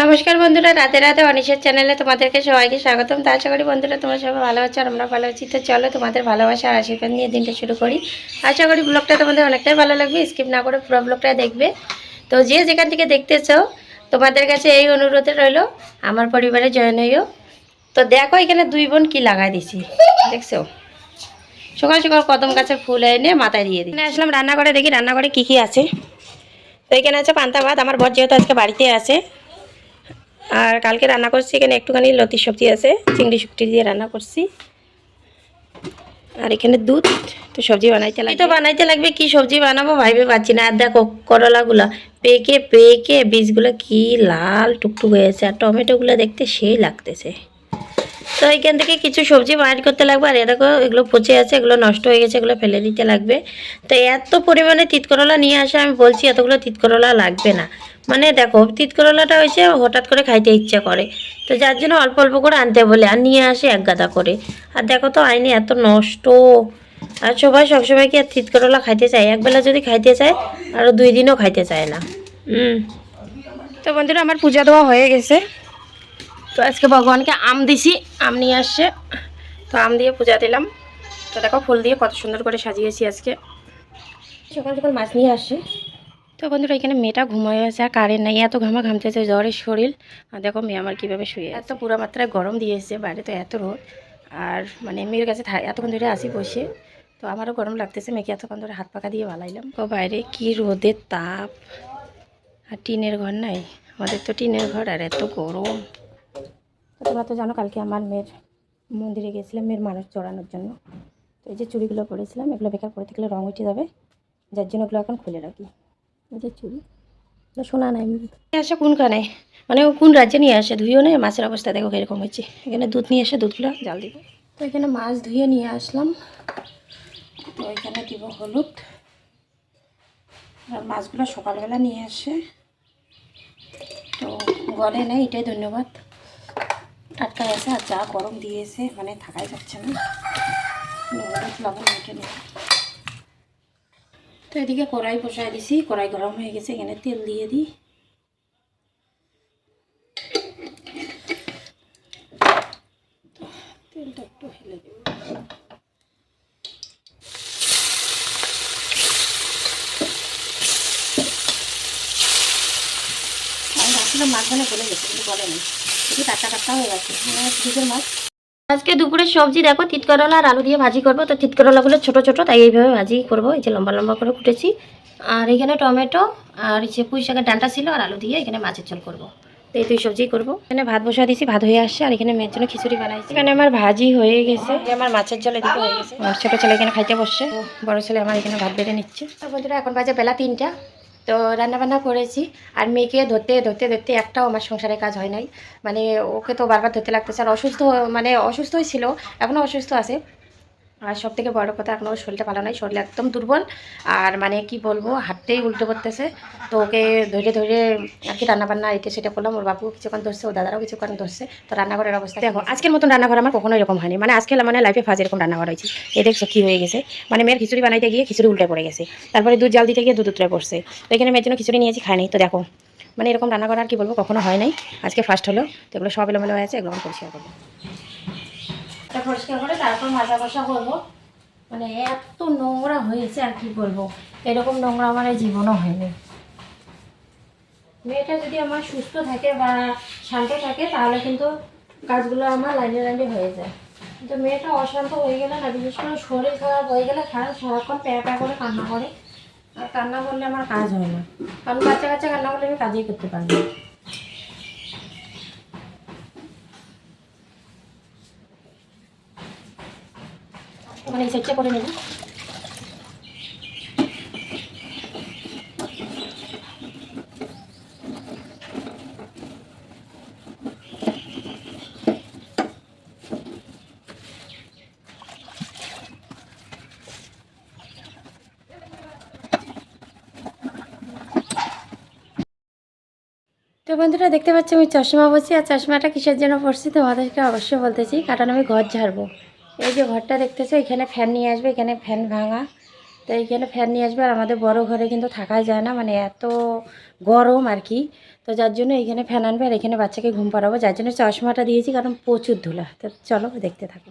নমস্কার বন্ধুরা রাতে রাতে অনিশের চ্যানেলে তোমাদেরকে সবাইকে স্বাগতম। তা আশা করি বন্ধুরা তোমরা সবাই ভালো আছো আর আমরা ভালো আছি। তো চলো তোমাদের ভালোবাসা আর আশীর্বাদ নিয়ে দিনটা শুরু করি। আশা করি ব্লগটা তোমাদের অনেকটাই ভালো লাগবে। স্কিপ না করে পুরো ব্লগটা দেখবে। তো যে যেখান থেকে দেখতেছো তোমাদের কাছে এই অনুরোধে রইল, আমার পরিবারে জয়েন হইও। তো দেখো এখানে দুই বোন কি লাগাই দিছি, দেখছ? সকাল সকাল কদম গাছের ফুল এনে মাথায় দিয়ে দিই আসলাম রান্নাঘরে, দেখি রান্নাঘরে কী কী আছে। তো এখানে আছে পান্তা ভাত, আমার বর যেহেতু আজকে বাড়িতে আছে আর কালকে রান্না করছি এখানে একটুখানি লতি সবজি আছে চিংড়ি শুকটি দিয়ে রান্না করছি। আর এখানে দুধ তো সবজি বানাইতে লাগবে তো বানাইতে লাগবে কি সবজি বানাবো ভাইবে পাচ্ছি না। আর দেখো করলাগুলো পেকে পেকে বীজগুলো কি লাল টুকটুক হয়েছে আর টমেটোগুলো দেখতে সেই লাগতেছে। তো এখান থেকে কিছু সবজি বাইর করতে লাগবে আর এ দেখো এগুলো পচে আছে এগুলো নষ্ট হয়ে গেছে এগুলো ফেলে দিতে লাগবে। তো এত পরিমাণে তিতকরলা নিয়ে আসে আমি বলছি এতগুলো তিতকরলা লাগবে না। মানে দেখো, তিতকরলাটা হয়েছে, হঠাৎ করে খাইতে ইচ্ছা করে। তো যার জন্য অল্প অল্প করে আনতে বলে, আর নিয়ে আসে এক গাদা করে। আর দেখো তো, আইনে এত নষ্ট। আর সবাই সবসময় কি আর তিতকরলা খাইতে চায়? একবেলা যদি খাইতে চায় আরও দুই দিনও খাইতে চায় না। হুম। তো বন্ধুরা, আমার পূজা দেওয়া হয়ে গেছে। তো আজকে ভগবানকে আম দিছি, আম নিয়ে আসছে। তো আম দিয়ে পূজা দিলাম। তো দেখো, ফুল দিয়ে কত সুন্দর করে সাজিয়েছি আজকে। সকাল সকাল মাছ নিয়ে আসে তো বন্ধুরা, এখানে মেয়েটা ঘুমায় আছে আর কারেন্ট নাই, এত ঘামা ঘামতেছে জ্বরের শরীর। আর দেখো মেয়ে আমার কীভাবে শুয়ে এত পুরো মাত্রায় গরম দিয়েছে বাইরে তো এত রোদ। আর মানে মেয়ের কাছে এতক্ষণ ধরে আসি বসে। তো আমারও গরম লাগতেছে, মেয়েকে এতক্ষণ ধরে হাত পাকা দিয়ে বালাইলাম তো বাইরে কি রোদের তাপ। আর টিনের ঘর নাই, আমাদের তো টিনের ঘর, আর এত গরম। তো তোমরা তো জানো, কালকে আমার মেয়ের মন্দিরে গেছিলাম, মেয়ের মানুষ চড়ানোর জন্য। তো এই যে চুড়িগুলো পরেছিলাম, এগুলো বেকার পরে থাকলে রঙ উঠে যাবে। যার জন্য ওগুলো এখন খুলে রাখি। যে এগুলো শোনা নাই আসে কোনখানে মানে কোন রাজ্যে নিয়ে আসে? ধুয়েও নেই মাছের অবস্থা দেখো কীরকম হয়েছে। এখানে দুধ নিয়ে এসে দুধগুলো জাল দিব। তো এখানে মাছ ধুয়ে নিয়ে আসলাম। তো এখানে দিব হলুদ। আর মাছগুলো সকালবেলা নিয়ে আসে। তো গলে নেই এটাই ধন্যবাদ। টাটকায় আছে আর যা গরম দিয়েছে মানে থাকাই যাচ্ছে না। হলুদ লবণ মেখে নেব তো এদিকে কড়াই বসাই দিছি, কড়াই গরম হয়ে গেছে, এখানে তেল দিয়ে দিই। তেলটা মাছ মানে গলে গেছে, কিন্তু গলে নেই। একটু টাটকা টাটকা হয়ে গেছে। মানে মাছ। আজকে দুপুরে সবজি দেখো, তিতকরলা আর আলু দিয়ে ভাজি করব। তো তিতকরলাগুলো ছোট ছোট, তাই এইভাবে ভাজি করব। এই যে লম্বা লম্বা করে কুটেছি। আর এখানে টমেটো আর যে পুঁই শাকের ডাঁটা ছিল আর আলু দিয়ে এখানে মাছের ঝোল করব। তো এই দুই সবজি করব। এখানে ভাত বসা দিয়েছি, ভাত হয়ে আসছে। আর এখানে মেয়ের জন্য খিচুড়ি বানাইছি। এখানে আমার ভাজি হয়ে গেছে। আমার মাছের ঝোল এদিকে হয়ে গেছে। আমার ছোটো ছেলে এখানে খাইতে বসছে। বড় ছেলে আমার এখানে ভাত বেড়ে নিচ্ছে। বন্ধুরা, এখন বাজে বেলা তিনটা। তো রান্নাবান্না করেছি। আর মেয়েকে ধরতে ধরতে ধরতে একটাও আমার সংসারে কাজ হয় নাই। মানে ওকে তো বারবার ধরতে লাগতেছে। আর অসুস্থ মানে অসুস্থই ছিল, এখনও অসুস্থ আছে। আর সব থেকে বড় কথা এখনও ওর শরীরটা ভালো নয় শরীর একদম দুর্বল। আর মানে কি বলব, হাঁটতেই উল্টো করতেছে। তো ওকে ধরে ধরে আর কি রান্নাবান্না এটা সেটা করলাম, ওর বাবু কিছুক্ষণ ধরছে ও দাদারাও কিছুক্ষণ ধরছে। তো রান্নাঘরের অবস্থা দেখো, আজকের মতন রান্নাঘর আমার কখনো এরকম হয়নি। মানে আজকে মানে লাইফে ফার্স্ট এরকম রান্নাঘর হয়েছে। এ দেখছ কী হয়ে গেছে। মানে মেয়ের খিচুড়ি বানাইতে গিয়ে খিচুড়ি উল্টে পড়ে গেছে। তারপরে দুধ জাল দিতে গিয়ে দুধ উতরে পড়ছে। তো এখানে মেয়ের জন্য খিচুড়ি নিয়েছি, খায় নাই। তো দেখো মানে এরকম রান্না করা আর কি বলব, কখনো হয় নাই। আজকে ফার্স্ট হলো। তো এগুলো সব এলোমেলো হয়ে আছে, এগুলো আমি পরিষ্কার করব। এটা পরিষ্কার করে তারপর মাজা কষা করব। মানে এত নোংরা হয়েছে আর কি বলব। এরকম নোংরা আমার এই জীবনও হয়নি। মেয়েটা যদি আমার সুস্থ থাকে বা শান্ত থাকে, তাহলে কিন্তু কাজগুলো আমার লাইনে লাইনে হয়ে যায়। কিন্তু মেয়েটা অশান্ত হয়ে গেলে না, বিশেষ করে শরীর খারাপ হয়ে গেলে খারাপ সারাক্ষণ প্যা প্যা করে কান্না করে। আর কান্না করলে আমার কাজ হয় না। কারণ বাচ্চা কাচ্চা কান্না করলে আমি কাজই করতে পারি না। মানে এই সাইডটা করে নেব। তো বন্ধুরা, দেখতে পাচ্ছি আমি চশমা পরছি আর চশমাটা কিসের জন্য পরছি তোমাদেরকে অবশ্যই বলতেছি, কারণ আমি ঘর ঝাড়বো। এই যে ঘরটা দেখতেছো, এখানে ফ্যান নিয়ে আসবে, এখানে ফ্যান ভাঙা। তো এইখানে ফ্যান নিয়ে আসবে আর আমাদের বড় ঘরে কিন্তু থাকা যায় না মানে এত গরম আর কি। তো যার জন্য এখানে ফ্যান আনবে আর এখানে বাচ্চাকে ঘুম পাড়াবো, যার জন্য চশমাটা দিয়েছি কারণ প্রচুর ধুলা। তো চলো দেখতে থাকো।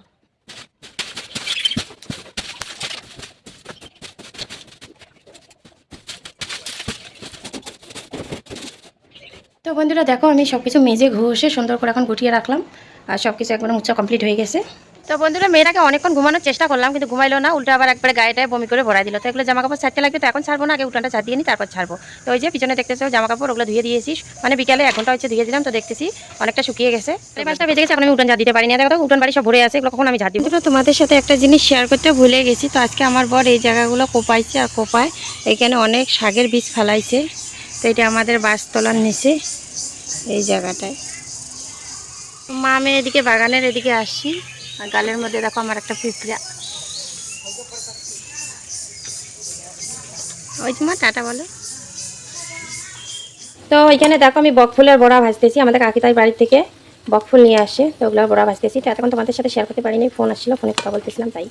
তো বন্ধুরা দেখো, আমি সব কিছু মেজে ঘষে সুন্দর করে এখন গুটিয়ে রাখলাম, আর সব কিছু একবার মুচা কমপ্লিট হয়ে গেছে। তো বন্ধুরা, মেয়েটাকে অনেকক্ষণ ঘুমানোর চেষ্টা করলাম, কিন্তু ঘুমাইলো না, উল্টো আবার একবার গায়েটায় বমি করে ভরা দিল। তো এগুলো জামা কাপড় ছাড়তে লাগবে, তো এখন ছাড়বো না, আগে উঠানটা ছাড় দিয়ে নি, তারপর ছাড়বো। তো ওই যে পিছনে দেখতেছো জামা কাপড় ওগুলো ধুয়ে দিয়েছি। মানে বিকালে এক ঘণ্টা হচ্ছে ধুয়ে দিলাম, তো দেখতেছি অনেকটা শুকিয়ে গেছে। পাঁচটা বেজে গেছে, এখন আমি উঠান ঝাড় দিতে পারি না দেখো উঠান বাড়ি সব ভরে আছে, এগুলো কখন আমি ঝাড় দিব তোমাদের সাথে একটা জিনিস শেয়ার করতে ভুলে গেছি। তো আজকে আমার বর এই জায়গাগুলো কোপাইছে আর কোপায়, এখানে অনেক শাকের বীজ ফেলাইছে। তো এটা আমাদের বাসতলার নিচে, এই জায়গাটায়। মা আমি এদিকে বাগানের এদিকে আসি। আর গালের মধ্যে দেখো আমার একটা পিঁপড়া। ওই তোমার টাটা বলো। তো ওইখানে দেখো আমি বকফুলের বড়া ভাজতেছি, আমাদের কাকিতাই বাড়ি থেকে বকফুল নিয়ে আসে, তো ওগুলো বড়া ভাজতেছি। তো এতক্ষণ তোমাদের সাথে শেয়ার করতে পারিনি ফোন আসছিল ফোনে কথা বলতেছিলাম তাই।